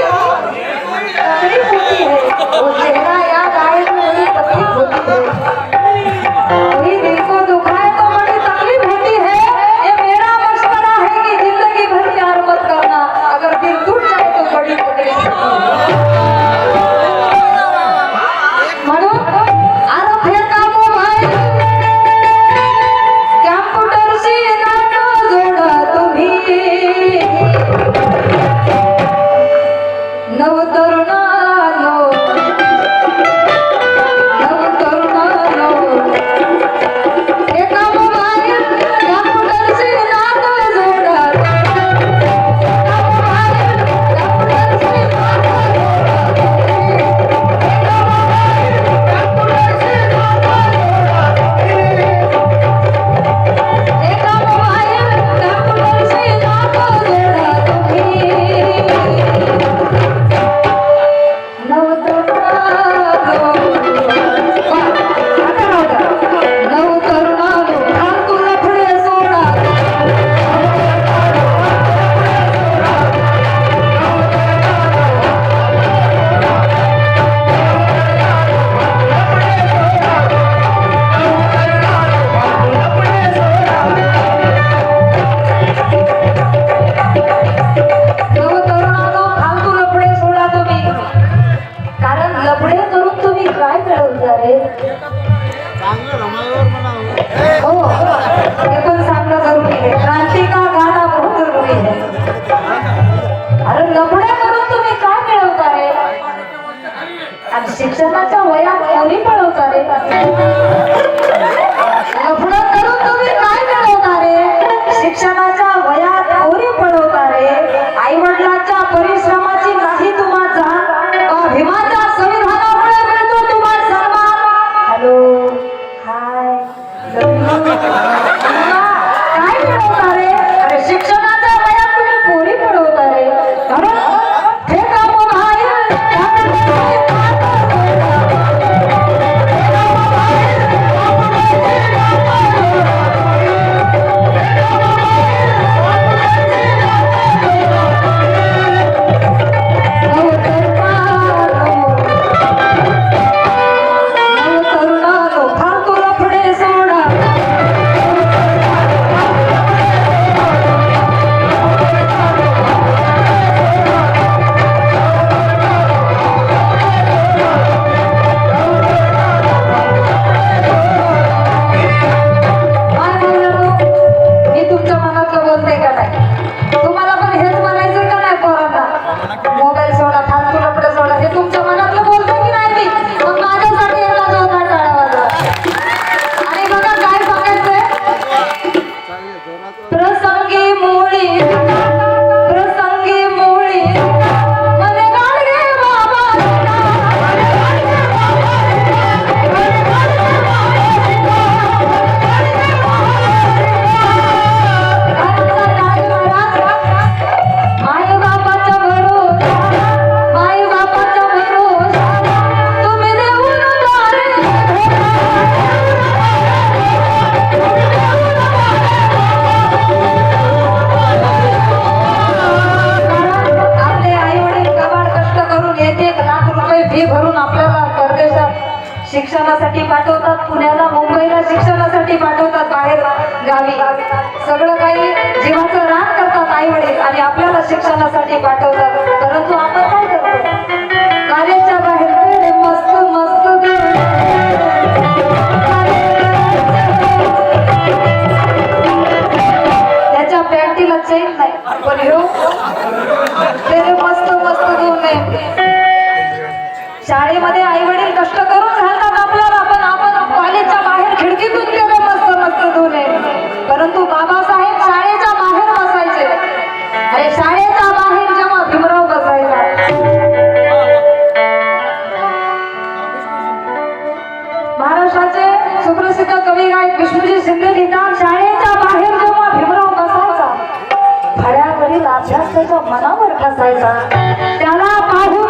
Bye. शिक्षणाच्या वया कोणी पळवता रे Okay. शिक्षणासाठी पाठवतात पुण्याला मुंबईला शिक्षणासाठी पाठवतात बाहेर गावी. सगळं काही जीवाचं राग करतात आई वडील आणि आपल्याला शिक्षणासाठी पाठवतात. परंतु विष्णूजी शिंदे लिहितात शाळेच्या बाहेर जेव्हा भीमराव बसायचा फळ्यावरील अभ्यास त्याच्या मनावर बसायचा त्याला पाहून